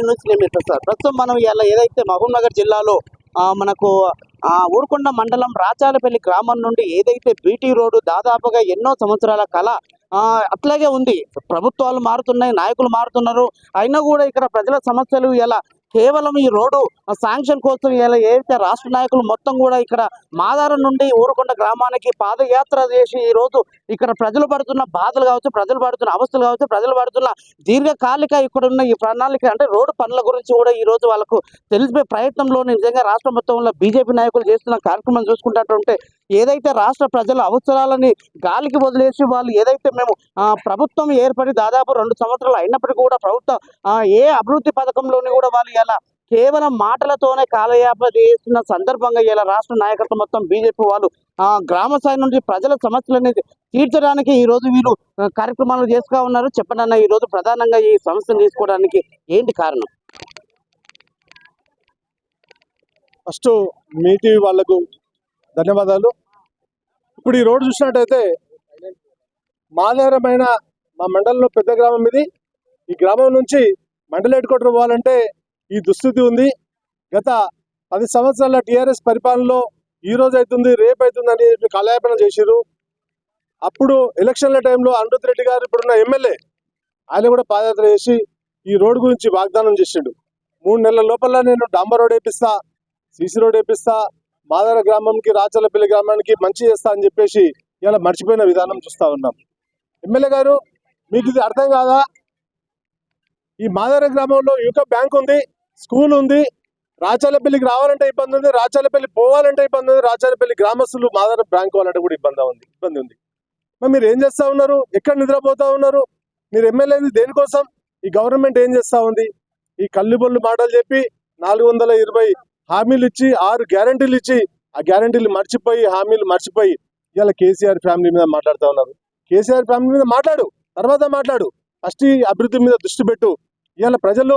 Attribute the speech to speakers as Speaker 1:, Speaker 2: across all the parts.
Speaker 1: నుంచి నేను ప్రస్తుతం మనం ఇలా ఏదైతే మహబూబ్నగర్ జిల్లాలో మనకు ఊరుకొండ మండలం రాచాలపల్లి గ్రామం నుండి ఏదైతే బీటీ రోడ్డు దాదాపుగా ఎన్నో సంవత్సరాల కళ అట్లాగే ఉంది. ప్రభుత్వాలు మారుతున్నాయి నాయకులు మారుతున్నారు. అయినా కూడా ఇక్కడ ప్రజల సమస్యలు ఎలా కేవలం ఈ రోడ్డు శాంక్షన్ కోసం ఇలా ఏదైతే రాష్ట్ర నాయకులు మొత్తం కూడా ఇక్కడ మాదారం నుండి ఊరుకొండ గ్రామానికి పాదయాత్ర చేసి ఈ రోజు ఇక్కడ ప్రజలు పడుతున్న బాధలు కావచ్చు ప్రజలు పడుతున్న అవస్థలు కావచ్చు ప్రజలు పడుతున్న దీర్ఘకాలిక ఇక్కడ ఉన్న ఈ ప్రణాళిక అంటే రోడ్డు పనుల గురించి కూడా ఈ రోజు వాళ్ళకు తెలిపే ప్రయత్నంలో నిజంగా రాష్ట్ర మొత్తంలో బీజేపీ నాయకులు చేస్తున్న కార్యక్రమం చూసుకుంటుంటే ఏదైతే రాష్ట్ర ప్రజల అవసరాలని గాలికి వదిలేసి వాళ్ళు ఏదైతే మేము ప్రభుత్వం ఏర్పడి దాదాపు రెండు సంవత్సరాలు అయినప్పటికీ కూడా ప్రభుత్వం ఏ అభివృద్ధి పథకంలోని కూడా వాళ్ళు ఇలా కేవలం మాటలతోనే కాలయాప చేస్తున్న సందర్భంగా ఇలా రాష్ట్ర నాయకత్వం మొత్తం బీజేపీ వాళ్ళు ఆ, గ్రామ స్థాయి నుండి ప్రజల సమస్యలని తీర్చడానికి ఈ రోజు వీళ్ళు కార్యక్రమాలు చేస్తూ ఉన్నారు. చెప్పనన్న ఈ రోజు ప్రధానంగా ఈ సమస్యను తీసుకోవడానికి ఏంటి కారణం?
Speaker 2: ఫస్ట్ మీటి వాళ్ళకు వాళ్ళకు ధన్యవాదాలు. ఇప్పుడు ఈ రోడ్డు చూసినట్టయితే మాధారమైన మా మండలంలో పెద్ద గ్రామం ఇది. ఈ గ్రామం నుంచి మండల హెడ్ క్వార్టర్ పోవాలంటే ఈ దుస్థితి ఉంది. గత పది సంవత్సరాల టీఆర్ఎస్ పరిపాలనలో ఈ రోజు అవుతుంది రేపు అవుతుంది అని కాలయాపన చేసిరు అప్పుడు ఎలక్షన్ల టైంలో అనిరుద్ రెడ్డి గారు ఇప్పుడున్న ఎమ్మెల్యే ఆయన కూడా పాదయాత్ర చేసి ఈ రోడ్డు గురించి వాగ్దానం చేసిండు. మూడు నెలల లోపల నేను డాంబర్ రోడ్ వేపిస్తా సీసీ రోడ్ వేపిస్తా మాదార గ్రామంకి రాచలపల్లి గ్రామానికి మంచి చేస్తా అని చెప్పేసి ఇలా మర్చిపోయిన విధానం చూస్తూ ఉన్నాం. ఎమ్మెల్యే గారు మీకు ఇది అర్థం కాదా? ఈ మాదార గ్రామంలో యువక బ్యాంక్ ఉంది స్కూల్ ఉంది రాచాలపల్లికి రావాలంటే ఇబ్బంది ఉంది రాచాలపల్లి పోవాలంటే ఇబ్బంది ఉంది రాచాలపల్లి గ్రామస్తులు మాదార బ్యాంక్ వాళ్ళంటే కూడా ఇబ్బంది ఉంది ఇబ్బంది ఉంది. మరి మీరు ఏం చేస్తా ఉన్నారు? ఎక్కడ నిద్రపోతా ఉన్నారు? మీరు ఎమ్మెల్యే దేనికోసం? ఈ గవర్నమెంట్ ఏం చేస్తా ఉంది? ఈ కల్లిబొల్లు మాటలు చెప్పి నాలుగు వందల ఇరవై హామీలు ఇచ్చి ఆరు గ్యారంటీలు ఇచ్చి ఆ గ్యారంటీలు మర్చిపోయి హామీలు మర్చిపోయి ఇవాళ కేసీఆర్ ఫ్యామిలీ మీద మాట్లాడుతూ ఉన్నారు. కేసీఆర్ ఫ్యామిలీ మీద మాట్లాడు తర్వాత మాట్లాడు. ఫస్ట్ ఈ అభివృద్ధి మీద దృష్టి పెట్టు. ఇవాళ ప్రజలు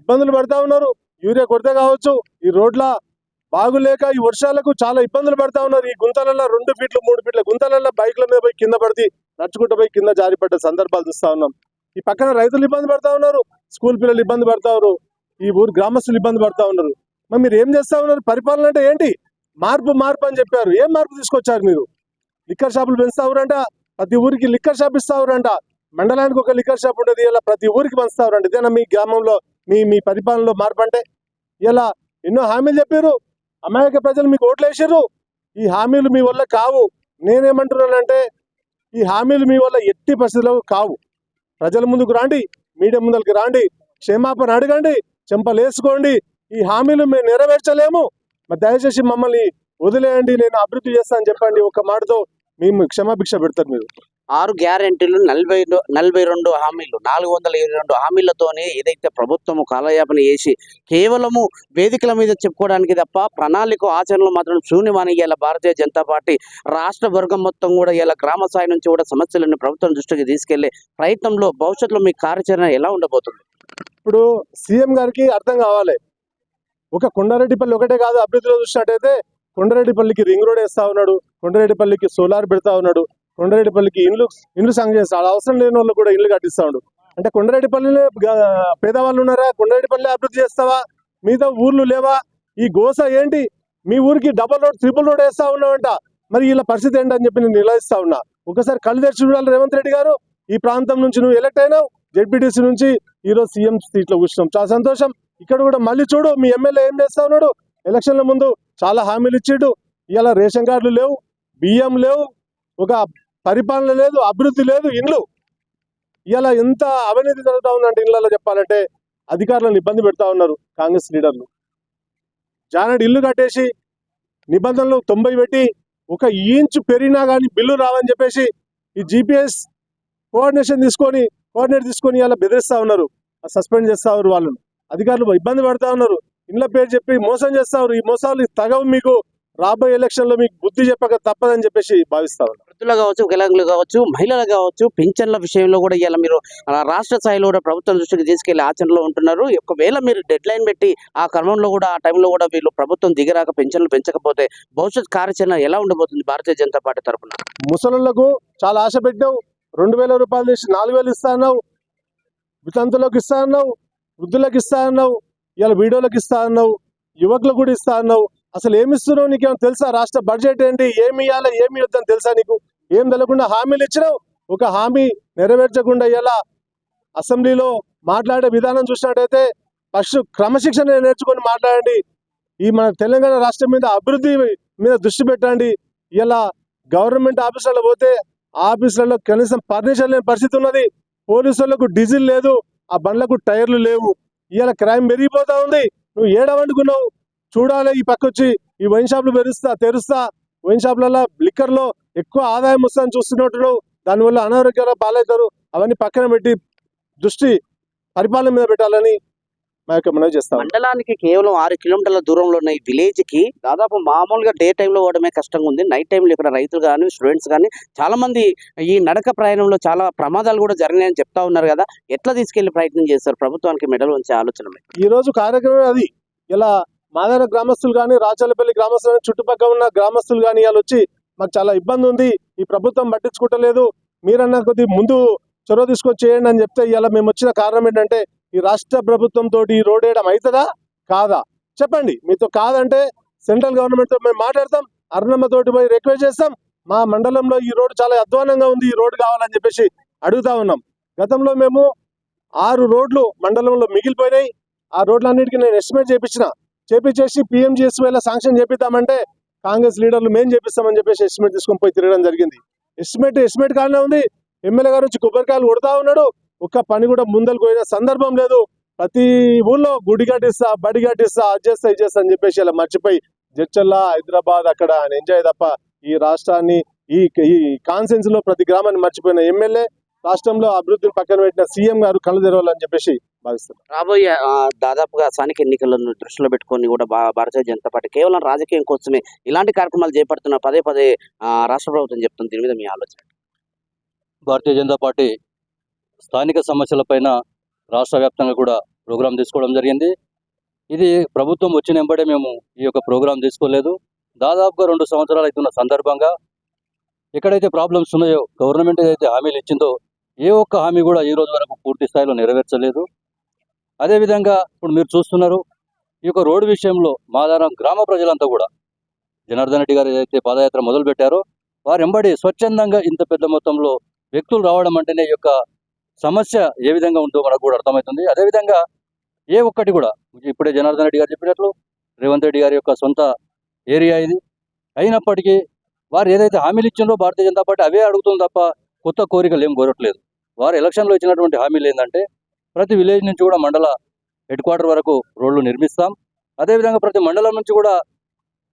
Speaker 2: ఇబ్బందులు పడతా ఉన్నారు యూరియా కొరత కావచ్చు ఈ రోడ్ల బాగులేక ఈ వర్షాలకు చాలా ఇబ్బందులు పడతా ఉన్నారు. ఈ గుంతలలో రెండు ఫీట్లు మూడు ఫీట్ల గుంతలలో బైక్ల మీద పోయి కింద పడితే నడుచుకుంటూ పోయి కింద జారిపడ్డ సందర్భాలు చూస్తా ఉన్నాం. ఈ పక్కన రైతులు ఇబ్బంది పడతా ఉన్నారు స్కూల్ పిల్లలు ఇబ్బంది పడతా ఉన్నారు ఈ ఊరు గ్రామస్తులు ఇబ్బంది పడతా ఉన్నారు. మరి మీరు ఏం చేస్తా ఉన్నారు? పరిపాలన అంటే ఏంటి? మార్పు మార్పు అని చెప్పారు. ఏం మార్పు తీసుకొచ్చారు మీరు? లిక్కర్ షాపులు పెంచుతావురంట ప్రతి ఊరికి లిక్కర్ షాప్ ఇస్తావురంట మండలానికి ఒక లిక్కర్ షాప్ ఉండేది. ఇలా ప్రతి ఊరికి పంచుతావురంట ఇదేనా మీ గ్రామంలో మీ మీ పరిపాలనలో మార్పు అంటే? ఇలా ఎన్నో హామీలు చెప్పారు. అమాయక ప్రజలు మీకు ఓట్లు వేసారు ఈ హామీలు మీ వల్ల కావు. నేనేమంటున్నానంటే ఈ హామీలు మీ వల్ల ఎట్టి పరిస్థితుల్లో కావు. ప్రజల ముందుకు రాండి మీడియా ముందరికి రాండి క్షేమాపణ అడగండి చెంపలేసుకోండి. ఈ హామీలు మేము నెరవేర్చలేము. మరి దయచేసి మమ్మల్ని వదిలేయండి నేను అభివృద్ధి చేస్తా అని చెప్పండి ఒక మాటతో మేము క్షమాభిక్ష పెడతారు మీరు.
Speaker 1: ఆరు గ్యారెంటీలు నలభై నలభై రెండు హామీలు నాలుగు వందల ఇరవై రెండు హామీలతోనే ఏదైతే ప్రభుత్వము కాలయాపన చేసి కేవలము వేదికల మీద చెప్పుకోవడానికి తప్ప ప్రణాళిక ఆచరణలు మాత్రం శూన్యమని ఇలా భారతీయ జనతా పార్టీ. రాష్ట్ర వర్గం మొత్తం కూడా ఇలా గ్రామ స్థాయి నుంచి కూడా సమస్యలను ప్రభుత్వం దృష్టికి తీసుకెళ్ళే ప్రయత్నంలో భవిష్యత్తులో మీ కార్యాచరణ ఎలా ఉండబోతుంది?
Speaker 2: ఇప్పుడు సీఎం గారికి అర్థం కావాలి. ఒక కొండారెడ్డిపల్లి ఒకటే కాదు అభివృద్ధిలో చూసినట్టయితే కొండరెడ్డిపల్లికి రింగ్ రోడ్ వేస్తా ఉన్నాడు కొండరెడ్డిపల్లికి సోలార్ పెడతా ఉన్నాడు కొండరెడ్డిపల్లికి ఇండ్లు ఇండ్లు సంఘ చేస్తాడు అవసరం లేని వాళ్ళు కూడా ఇండ్లు కట్టిస్తా ఉన్నాడు. అంటే కొండరెడ్డిపల్లిలో పేదవాళ్ళు ఉన్నారా? కొండరెడ్డిపల్లి అభివృద్ధి చేస్తావా? మిగతా ఊర్లు లేవా? ఈ గోస ఏంటి? మీ ఊరికి డబల్ రోడ్ ట్రిపుల్ రోడ్ వేస్తా ఉన్నావంట. మరి ఇలా పరిస్థితి ఏంటని చెప్పి నేను నిలదీస్తా ఉన్నా. ఒకసారి కళ్ళు తెరిచి చూడాలి రేవంత్ రెడ్డి గారు. ఈ ప్రాంతం నుంచి నువ్వు ఎలక్ట్ అయినావు. జెడ్పీటీసీ నుంచి ఈరోజు సీఎం సీట్లో కూర్చున్నాం. చాలా సంతోషం. ఇక్కడ కూడా మళ్ళీ చూడు మీ ఎమ్మెల్యే ఏం చేస్తా ఉన్నాడు? ఎలక్షన్ల ముందు చాలా హామీలు ఇచ్చిండు. ఇవాళ రేషన్ కార్డులు లేవు బియ్యం లేవు ఒక పరిపాలన లేదు అభివృద్ధి లేదు ఇండ్లు. ఇవాళ ఎంత అవినీతి జరుగుతూ ఉందంటే ఇళ్ళలో చెప్పాలంటే అధికారులను ఇబ్బంది పెడతా ఉన్నారు కాంగ్రెస్ లీడర్లు. జానడి ఇల్లు కట్టేసి నిబంధనలు తొంభై పెట్టి ఒక ఇంచు పెరిగినా కానీ బిల్లు రావని చెప్పేసి ఈ జీపీఎస్ కోఆర్డినేషన్ తీసుకొని కోఆర్డినేట్ తీసుకొని ఇలా బెదిరిస్తూ ఉన్నారు. సస్పెండ్ చేస్తా ఉన్నారు వాళ్ళను. అధికారులు ఇబ్బంది పడతా ఉన్నారు. ఇండ్ల పేరు చెప్పి మోసం చేస్తా ఉన్నారు. ఈ మోసాలు తగవు మీకు. రాబోయే ఎలక్షన్లో మీకు బుద్ధి చెప్పక తప్పదని చెప్పేసి భావిస్తా ఉన్నారు.
Speaker 1: వృద్ధులు కావచ్చు వికలాంగులు కావచ్చు మహిళలు కావచ్చు పింఛన్ల విషయంలో కూడా ఇలా మీరు. రాష్ట్ర స్థాయిలో కూడా ప్రభుత్వం దృష్టికి తీసుకెళ్ళి ఆచరణలో ఉంటున్నారు. ఒకవేళ మీరు డెడ్ లైన్ పెట్టి ఆ క్రమంలో కూడా ఆ టైంలో కూడా వీళ్ళు ప్రభుత్వం దిగరాక పెన్షన్లు పెంచకపోతే భవిష్యత్ కార్యాచరణ ఎలా ఉండబోతుంది భారతీయ జనతా పార్టీ తరఫున
Speaker 2: ముసలులకు చాలా ఆశ పెట్టావు. రెండు వేల రూపాయలు తీసి నాలుగు వేలు ఇస్తా అన్నావు. వితంతులకు ఇస్తా అన్నావు. వృద్ధులకు ఇస్తా అన్నావు ఇలా వీడియోలకు ఇస్తా అన్నావు యువకులకు కూడా ఇస్తా అన్నావు. అసలు ఏమి ఇస్తున్నావు నీకేమో తెలుసా? రాష్ట్ర బడ్జెట్ ఏంటి? ఏమి ఇవ్వాలా ఏమి ఇవ్వద్దని తెలుసా నీకు? ఏం తెలకుండా హామీలు ఇచ్చినావు. ఒక హామీ నెరవేర్చకుండా ఇలా అసెంబ్లీలో మాట్లాడే విధానం చూసినట్టయితే ఫస్ట్ క్రమశిక్షణ నేర్చుకొని మాట్లాడండి. ఈ మన తెలంగాణ రాష్ట్రం మీద అభివృద్ధి మీద దృష్టి పెట్టండి. ఇలా గవర్నమెంట్ ఆఫీసులలో పోతే ఆ ఆఫీసులలో కనీసం పర్మిషన్ లేని పరిస్థితి ఉన్నది. పోలీసులకు డీజిల్ లేదు. ఆ బండ్లకు టైర్లు లేవు. ఇవాళ క్రైమ్ పెరిగిపోతా ఉంది. నువ్వు ఏడవండుకున్నావు చూడాలి ఈ పక్క వచ్చి ఈ వైన్ షాప్లు పెరుస్తా తెరుస్తా. వైన్ షాప్లలో లిక్కర్లో ఎక్కువ ఆదాయం వస్తుందని చూస్తున్నట్టున్నావు. దానివల్ల అనారోగ్యాలు పాలవుతారు అవన్నీ పక్కన పెట్టి దృష్టి పరిపాలన మీద పెట్టాలని చేస్తాం.
Speaker 1: మండలానికి కేవలం ఆరు కిలోమీటర్ల దూరంలో ఉన్న ఈ విలేజ్కి దాదాపు మామూలుగా డే టైంలో పోవడమే కష్టంగా ఉంది. నైట్ టైంలో ఇక్కడ రైతులు కానీ స్టూడెంట్స్ కానీ చాలా మంది ఈ నడక ప్రయాణంలో చాలా ప్రమాదాలు కూడా జరిగినాయని చెప్తా ఉన్నారు కదా. ఎట్లా తీసుకెళ్ళి ప్రయత్నం చేస్తారు ప్రభుత్వానికి మెడల్ ఉంచే ఆలోచన?
Speaker 2: ఈ రోజు కార్యక్రమం అది. ఇలా మాదార గ్రామస్తులు కానీ రాచలపల్లి గ్రామస్తులు కానీ చుట్టుపక్కల ఉన్న గ్రామస్తులు కానీ ఇవాళ వచ్చి మాకు చాలా ఇబ్బంది ఉంది. ఈ ప్రభుత్వం పట్టించుకుంటలేదు మీరన్న కొద్ది ముందు చొరవ తీసుకొని చేయండి అని చెప్తే ఇవాళ మేము వచ్చిన కారణం ఏంటంటే ఈ రాష్ట్ర ప్రభుత్వం తోటి ఈ రోడ్ వేయడం అవుతుందా కాదా? చెప్పండి. మీతో కాదంటే సెంట్రల్ గవర్నమెంట్తో మేము మాట్లాడతాం. అరుణమ్మ తోటి పోయి రిక్వెస్ట్ చేస్తాం. మా మండలంలో ఈ రోడ్డు చాలా అధ్వానంగా ఉంది. ఈ రోడ్డు కావాలని చెప్పేసి అడుగుతా ఉన్నాం. గతంలో మేము ఆరు రోడ్లు మండలంలో మిగిలిపోయినాయి. ఆ రోడ్లన్నిటికీ నేను ఎస్టిమేట్ చేపించిన. చేపించేసి పిఎంజిఎస్ శాంక్షన్ చేపిద్దామంటే కాంగ్రెస్ లీడర్లు మేము చేపిస్తామని చెప్పేసి ఎస్టిమేట్ తీసుకొని పోయి తిరగడం జరిగింది. ఎస్టిమేట్ ఎస్టిమేట్ కానే ఉంది. ఎమ్మెల్యే గారు వచ్చి కొబ్బరికాయలు కొడతా ఉన్నాడు. ఒక్క పని కూడా ముందరకు పోయిన సందర్భం లేదు. ప్రతి ఊళ్ళో గుడి కట్టిస్తా బడి కట్టిస్తా అది చేస్తా ఇది చేస్తా అని చెప్పేసి అలా మర్చిపోయి జడ్చల్లా హైదరాబాద్ అక్కడ ఆయన ఎంజాయ్ తప్ప ఈ రాష్ట్రాన్ని ఈ ఈ కాన్సెన్స్లో ప్రతి గ్రామాన్ని మర్చిపోయిన ఎమ్మెల్యే రాష్ట్రంలో అభివృద్ధిని పక్కన పెట్టిన సీఎం గారు కళ్ళు తెరవాలని చెప్పేసి భావిస్తున్నారు
Speaker 1: రాబోయే దాదాపుగా స్థానిక ఎన్నికలను దృష్టిలో పెట్టుకొని కూడా భారతీయ జనతా పార్టీ కేవలం రాజకీయం కోసమే ఇలాంటి కార్యక్రమాలు చేపడుతున్న పదే పదే ఆ, రాష్ట్ర ప్రభుత్వం చెప్తుంది. దీని మీద మీ ఆలోచన?
Speaker 3: భారతీయ జనతా పార్టీ స్థానిక సమస్యలపైన రాష్ట్ర వ్యాప్తంగా కూడా ప్రోగ్రాం తీసుకోవడం జరిగింది. ఇది ప్రభుత్వం వచ్చిన వెంబడే మేము ఈ యొక్క ప్రోగ్రాం తీసుకోలేదు. దాదాపుగా రెండు సంవత్సరాలు అవుతున్న సందర్భంగా ఎక్కడైతే ప్రాబ్లమ్స్ ఉన్నాయో గవర్నమెంట్ ఏదైతే హామీలు ఇచ్చిందో ఏ ఒక్క హామీ కూడా ఈ రోజు వరకు పూర్తి స్థాయిలో నెరవేర్చలేదు. అదేవిధంగా ఇప్పుడు మీరు చూస్తున్నారు ఈ యొక్క రోడ్డు విషయంలో మాదారం గ్రామ ప్రజలంతా కూడా జనార్దన్ రెడ్డి గారు ఏదైతే పాదయాత్ర మొదలు పెట్టారో వారు ఎంబడి స్వచ్ఛందంగా ఇంత పెద్ద మొత్తంలో వ్యక్తులు రావడం అంటేనే ఈ యొక్క సమస్య ఏ విధంగా ఉందో మనకు కూడా అర్థమవుతుంది. అదేవిధంగా ఏ ఒక్కటి కూడా ఇప్పుడే జనార్దన్ రెడ్డి గారు చెప్పినట్లు రేవంత్ రెడ్డి గారి యొక్క సొంత ఏరియా ఇది. అయినప్పటికీ వారు ఏదైతే హామీలు ఇచ్చిందో భారతీయ జనతా పార్టీ అవే అడుగుతుంది తప్ప కొత్త కోరికలు ఏం కోరట్లేదు. వారు ఎలక్షన్లో ఇచ్చినటువంటి హామీలు ఏంటంటే ప్రతి విలేజ్ నుంచి కూడా మండల హెడ్ క్వార్టర్ వరకు రోడ్లు నిర్మిస్తాం. అదేవిధంగా ప్రతి మండలం నుంచి కూడా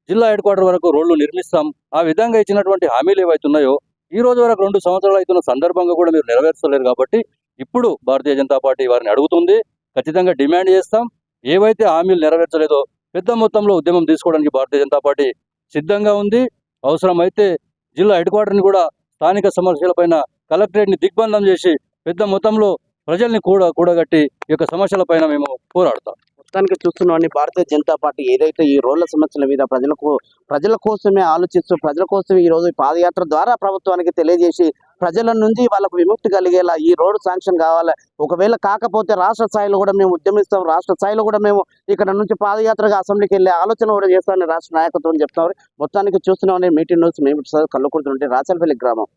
Speaker 3: జిల్లా హెడ్ క్వార్టర్ వరకు రోడ్లు నిర్మిస్తాం. ఆ విధంగా ఇచ్చినటువంటి హామీలు ఏవైతున్నాయో ఈ రోజు వరకు రెండు సంవత్సరాలు అవుతున్న సందర్భంగా కూడా మీరు నెరవేర్చలేరు కాబట్టి ఇప్పుడు భారతీయ జనతా పార్టీ వారిని అడుగుతుంది ఖచ్చితంగా డిమాండ్ చేస్తాం. ఏవైతే హామీలు నెరవేర్చలేదో పెద్ద మొత్తంలో ఉద్యమం తీసుకోవడానికి భారతీయ జనతా పార్టీ సిద్ధంగా ఉంది. అవసరమైతే జిల్లా హెడ్ క్వార్టర్ని కూడా స్థానిక సమస్యలపైన కలెక్టరేట్ని దిగ్బంధం చేసి పెద్ద మొత్తంలో ప్రజల్ని కూడా కూడగట్టి ఈ యొక్క సమస్యలపైన మేము పోరాడతాం.
Speaker 1: మొత్తానికి చూస్తున్నామని భారతీయ జనతా పార్టీ ఏదైతే ఈ రోడ్ల సమస్యల మీద ప్రజలకు ప్రజల కోసమే ఆలోచిస్తూ ప్రజల కోసం ఈ రోజు పాదయాత్ర ద్వారా ప్రభుత్వానికి తెలియజేసి ప్రజల నుంచి వాళ్ళకు విముక్తి కలిగేలా ఈ రోడ్డు శాంక్షన్ కావాలి? ఒకవేళ కాకపోతే రాష్ట్ర స్థాయిలో కూడా మేము ఉద్యమిస్తాం. రాష్ట్ర స్థాయిలో కూడా మేము ఇక్కడ నుంచి పాదయాత్రగా అసెంబ్లీకి వెళ్ళే ఆలోచన కూడా చేస్తామని రాష్ట్ర నాయకత్వం చెప్తారు మొత్తానికి చూస్తున్నామని మీటింగ్ న్యూస్ మేము కళ్ళు రాచలపల్లి గ్రామం.